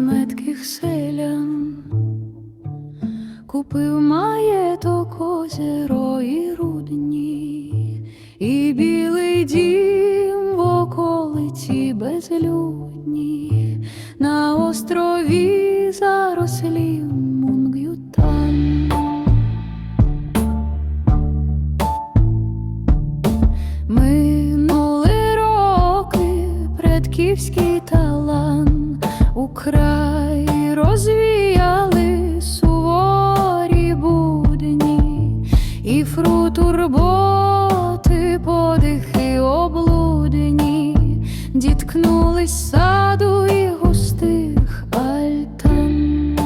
метких селян, купив маєток озеро і рудні, і білий дім в околиці безлюдні, на острові зарослі мунгютан. Минули роки, предківський талант Украй розвіяли суворі будні, і фрут турботи, подихи облудні, діткнулись саду і густих альтан.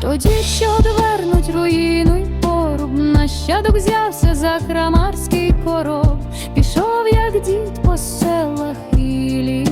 Тоді, що одвернуть руїну й поруб, нащадок взявся за крамарський короб, пішов, як дід по селах і лісах.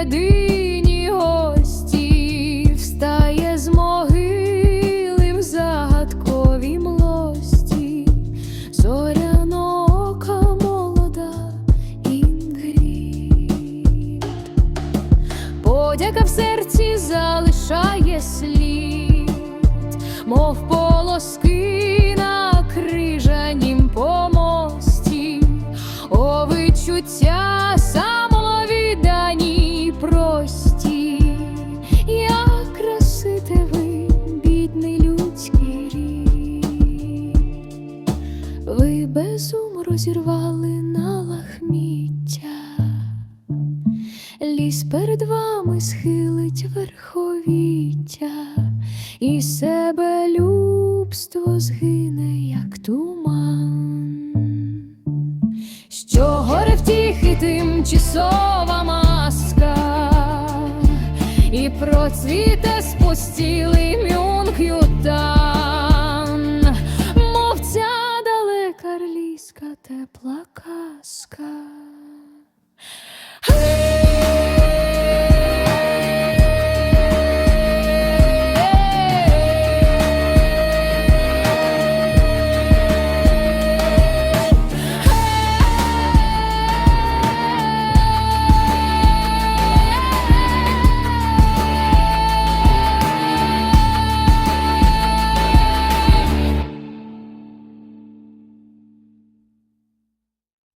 Єдині гості встає з могили в загадковій млості, зоряно ока молода Інгрід. Подяка в серці залишає слід, мов полоски на крижанім помості, о вичуття Безум розірвали на лахміття. Ліс перед вами схилить верховіття, і себе любство згине, як туман. Що горе втіхи тимчасова маска, і процвіте спустілий мюнкютан, тепла казка.